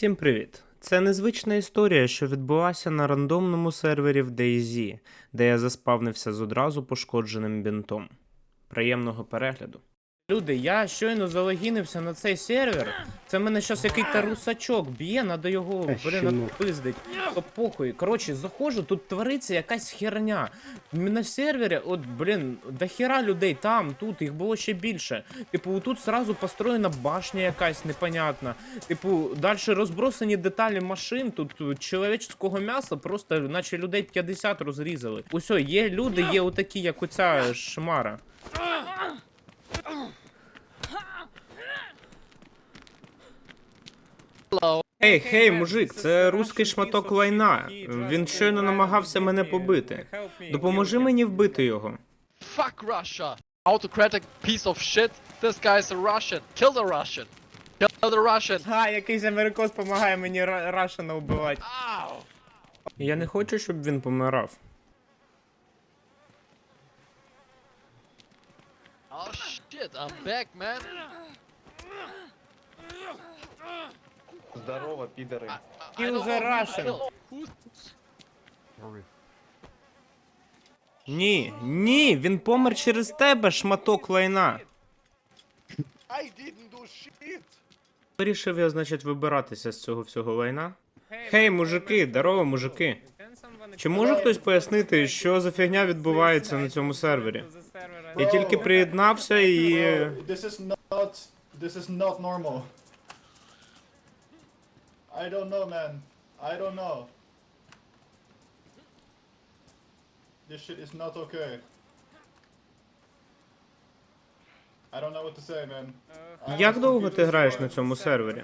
Всім привіт! Це незвична історія, що відбулася на рандомному сервері в DayZ, де я заспавнився з одразу пошкодженим бінтом. Приємного перегляду. Люди, я щойно залогінився на цей сервер. Це мене щас який-то русачок б'є, надо його, Та блін, щенок. То похуй. Коротше, заходжу, тут твориться якась херня. На сервері, от, блін, до хера людей там, тут, їх було ще більше. Типу, тут сразу построєна башня якась непонятна. Типу, далі розбросані деталі машин, тут е, чоловічського м'яса просто наче людей 50 розрізали. Усьо, є люди, є отакі, як оця шмара. Ей, хей, мужик, це руський шматок лайна. Він щойно намагався мене побити. Допоможи мені вбити його. Fuck Russia! Autocratic piece of shit. This guy's a Russian. Kill the Russian. Kill the Russian. Ха, якийсь америкос допомагає мені Рашена вбивати. Ow! Я не хочу, щоб він помирав. Oh shit, I'm back, man. Здорово, know who to Russian. Ні, ні, він помер через тебе, шматок лайна. Вирішив я, значить, вибиратися з цього всього лайна. Хей, мужики, здорово, мужики. Чи може хтось пояснити, що за фігня відбувається на цьому сервері? Я тільки приєднався і. This is not this is not normal. I don't know man. I don't know. This shit is not okay. I don't know what to say, man. I Як was довго ти confused граєш as на well. цьому сервері?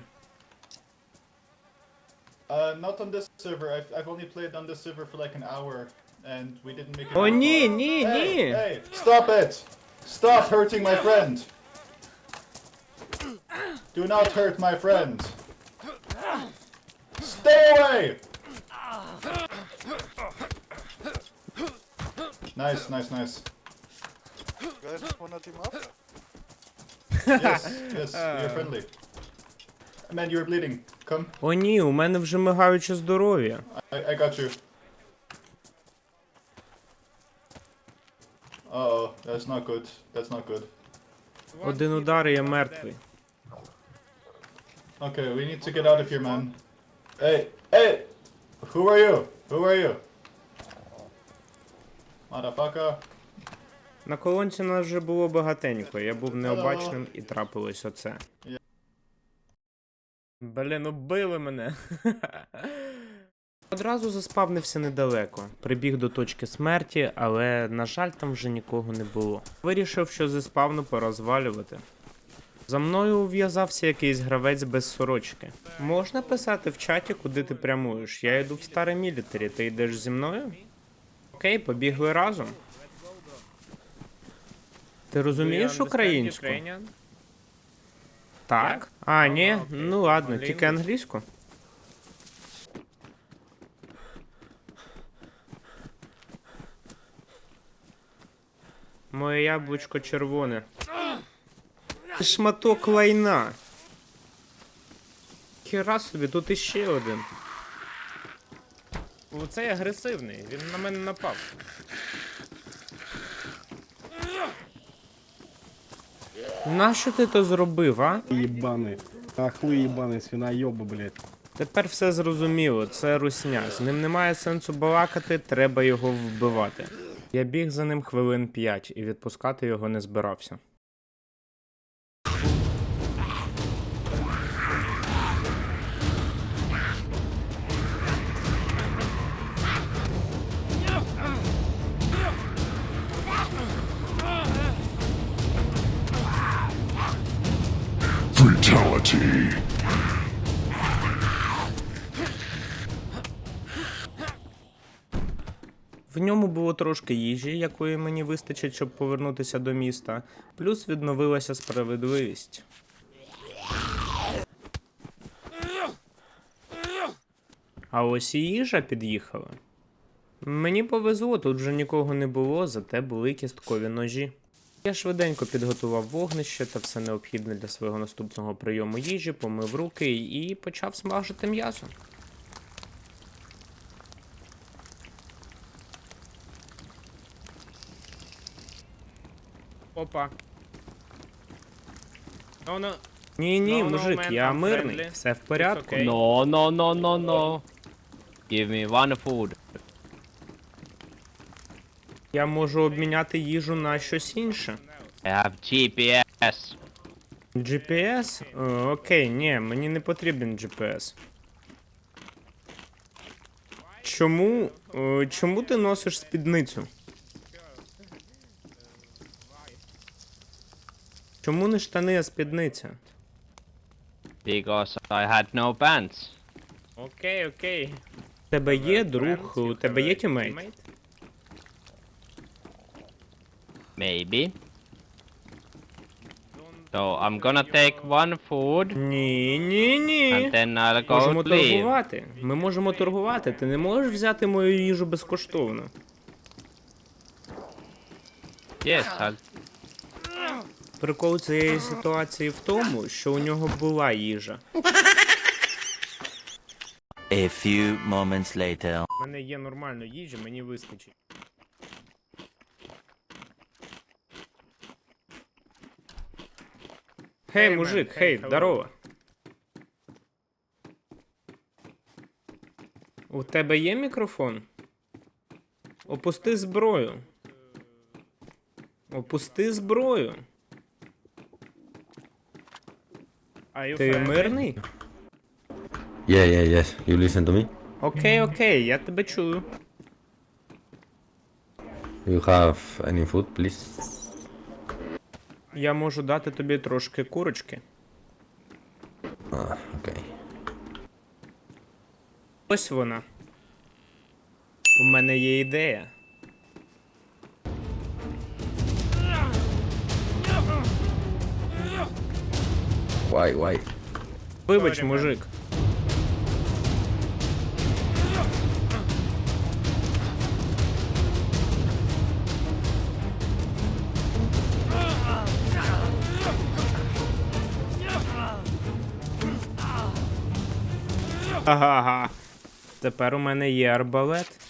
Uh, not on this server. I've, I've only played on this server for like an hour, and we didn't make it. О, very ні, far. ні, Hey, ні. hey, stop it! Stop hurting my friend! Do not hurt my friend! Stay away! Nice, nice, nice. You guys wanna team up? Yes, yes, you're friendly. Man, you're bleeding. Come, О, ні, у мене вже мигаюче здоров'я. I, I got you. Uh oh, that's not good. That's not good. Один удар і я мертвий. Okay, we need to get out of here, man. Hey, hey! Who are you? Who are you? Motherfucker. На колонці нас вже було багатенько, я був необачним і трапилось оце. Блін, убили мене. Одразу заспавнився недалеко. Прибіг до точки смерті, але, на жаль, там вже нікого не було. Вирішив, що зі спавну пора звалювати. За мною ув'язався якийсь гравець без сорочки. Можна писати в чаті, куди ти прямуєш. Я йду в старе мілітарі, ти йдеш зі мною? Окей, побігли разом. Ти розумієш українську? Так. А, ні, ну ладно, тільки англійську. Моє яблучко червоне. Шматок лайна. Хіра собі, тут іще один. Оцей агресивний, він на мене напав. Нащо ти то зробив, а? Ебаный. Ахуй ебаный, свиноёбы, блядь. Тепер все зрозуміло, це русня. З ним немає сенсу балакати, треба його вбивати. Я біг за ним хвилин п'ять і відпускати його не збирався. Fatality. В ньому було трошки їжі, якої мені вистачить, щоб повернутися до міста, плюс відновилася справедливість. А ось і їжа під'їхала. Мені повезло, тут вже нікого не було, зате були кісткові ножі. Я швиденько підготував вогнище та все необхідне для свого наступного прийому їжі, помив руки і почав смажити м'ясо. Опа. Oh, no. Ні, ні, No, no, мужик, man, я I'm мирний, friendly. все в порядку. okay. No, no, no, no, no. Give me one food. Я можу обміняти їжу на щось інше. I have GPS. GPS? Е, окей, ні, мені не потрібен GPS. Чому. е, чому ти носиш спідницю? Чому не штани, а спідниця? Because I had no pants. Окей, окей. У тебе є друг, у тебе є тімейт? Maybe. So I'm gonna take one food Ні, ні, and ні. then I'll go Можемо leave. торгувати. Ми можемо торгувати. Ти не можеш взяти мою їжу безкоштовно. Yes, I'll. Прикол цієї ситуації в тому, що у нього була їжа. A few moments later. У мене є нормально їжі, мені вистачить. Хей, Hey, мужик, хей, здорово. У тебе є мікрофон? Опусти зброю. Опусти зброю. Ти мирний? Yeah, yeah, yes. You listen to me? Окей, окей, я тебе чую. You have any food, please? Я можу дати тобі трошки курочки. А, окей. Ось вона. У мене є ідея. Вай, вай. Вибач, мужик. Ага. Тепер у мене є арбалет.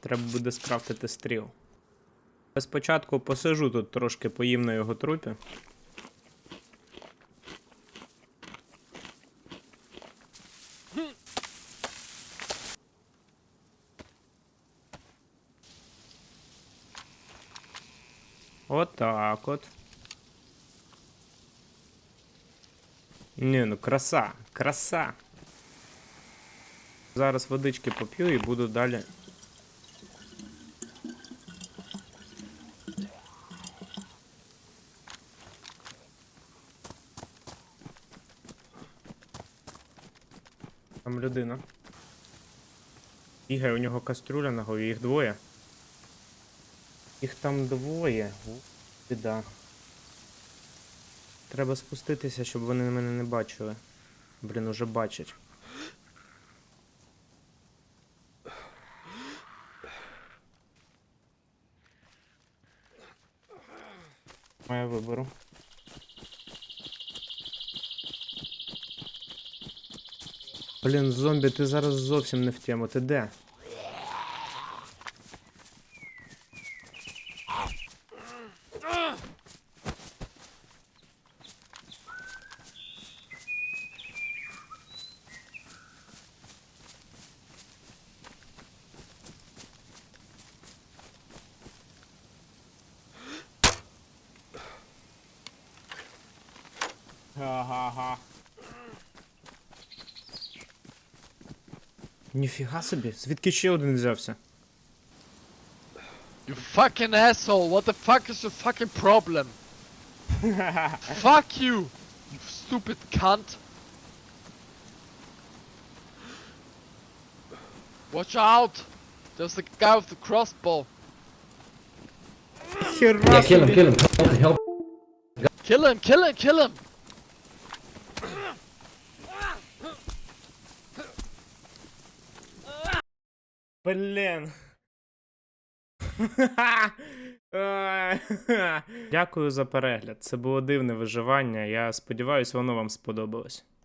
Треба буде скрафтити стріл. Спочатку посижу тут трошки поїм на його трупі. Отак от. Ні, ну краса, краса. Зараз водички поп'ю і буду далі. Там людина. Бігає, у нього кастрюля на голові, їх двоє. Їх там двоє. У, Біда. Треба спуститися, щоб вони мене не бачили. Блін, уже бачать. Блін, зомбі, ти зараз зовсім не в тему. Ти де? Ага-га. Ніфіга собі, звідки ще один взявся? You fucking asshole, what the fuck is your fucking problem? fuck you, you stupid cunt. Watch out! There's the guy with the crossbow. Хера Yeah, kill him, собі. kill him. Help, help. Kill him, kill him, kill him! Блін. Дякую за перегляд. Це було дивне виживання. Я сподіваюся, воно вам сподобалось.